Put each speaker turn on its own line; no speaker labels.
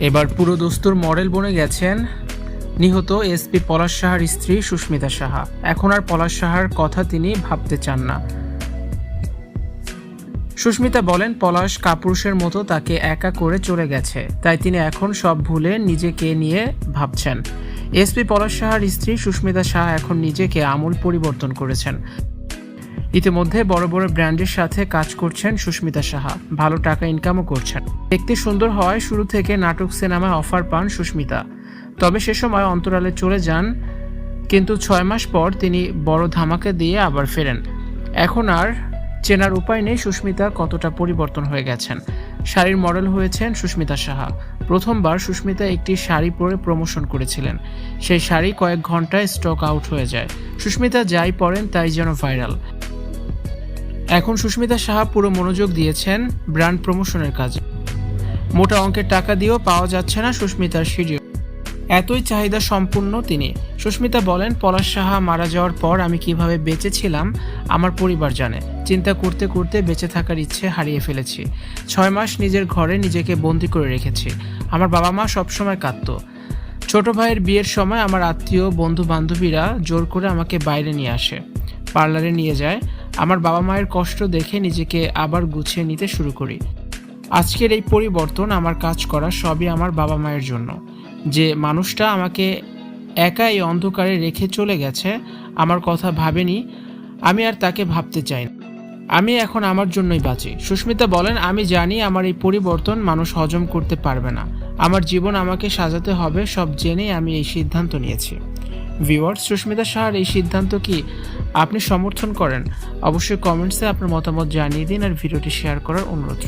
এবার পুরো দস্তুর মডেল বনে গেছেন নিহত এসপি পলাশ সাহার স্ত্রী সুস্মিতা সাহা। এখন আর পলাশ সাহার কথা তিনি ভাবতে চান না। সুস্মিতা বলেন, পলাশ কাপুরুষের মতো তাকে একা করে চলে গেছে। তাই তিনি এখন সব ভুলে নিজেকে নিয়ে ভাবছেন। এসপি পলাশ সাহার স্ত্রী সুস্মিতা সাহা এখন নিজেকে আমূল পরিবর্তন করেছেন। ইতিমধ্যে বড় বড় ব্র্যান্ডের সাথে কাজ করছেন সুস্মিতা সাহা। ভালো টাকা ইনকামও করছেন। দেখতে সুন্দর হওয়ায় শুরু থেকে নাটক সিনেমায় অফার পান সুস্মিতা। তবে সে সময় অন্তরালে চলে যান, কিন্তু ছয় মাস পর তিনি বড় ধামাকা দিয়ে আবার ফেরেন। এখন আর চেনার উপায় নেই সুস্মিতা কতটা পরিবর্তন হয়ে গেছেন। শাড়ির মডেল হয়েছেন সুস্মিতা সাহা। প্রথমবার সুস্মিতা একটি শাড়ি পরে প্রমোশন করেছিলেন। সেই শাড়ি কয়েক ঘন্টায় স্টক আউট হয়ে যায়। সুস্মিতা যাই পরেন তাই যেন ভাইরাল এখন সুস্মিতা সাহা পুরো মনোযোগ দিয়েছেন ব্র্যান্ড প্রমোশনের কাজে। মোটা অঙ্কের টাকা দিয়েও পাওয়া যাচ্ছে না সুস্মিতার সিডিও। এতই চাহিদা সম্পূর্ণ তিনি। সুস্মিতা বলেন, পলাশ সাহা মারা যাওয়ার পর আমি কীভাবে বেঁচেছিলাম, আমার পরিবার জানে। চিন্তা করতে করতে বেঁচে থাকার ইচ্ছে হারিয়ে ফেলেছি। ছয় মাস নিজের ঘরে নিজেকে বন্দি করে রেখেছি। আমার বাবা মা সবসময় কাঁদত। ছোট ভাইয়ের বিয়ের সময় আমার আত্মীয় বন্ধু বান্ধবীরা জোর করে আমাকে বাইরে নিয়ে আসে। পার্লারে নিয়ে যায়। আমার বাবা মায়ের কষ্ট দেখে নিজেকে আবার গুছিয়ে নিতে শুরু করি। আজকের এই পরিবর্তন আমার কাজ করা সবই আমার বাবা মায়ের জন্য। যে মানুষটা আমাকে একা এই অন্ধকারে রেখে চলে গেছে, আমার কথা ভাবেনি, আমি আর তাকে ভাবতে চাই না। আমি এখন আমার জন্যই বাঁচি। সুস্মিতা বলেন, আমি জানি আমার এই পরিবর্তন মানুষ হজম করতে পারবে না। আমার জীবন আমাকে সাজাতে হবে, সব জেনেই আমি এই সিদ্ধান্ত নিয়েছি। ভিওয়ার্স সুস্মিতা সাহার এই সিদ্ধান্ত কি আপনি সমর্থন করেন অবশ্যই কমেন্টসে আপনার মতামত জানিয়ে দিন আর ভিডিওটি শেয়ার করার অনুরোধ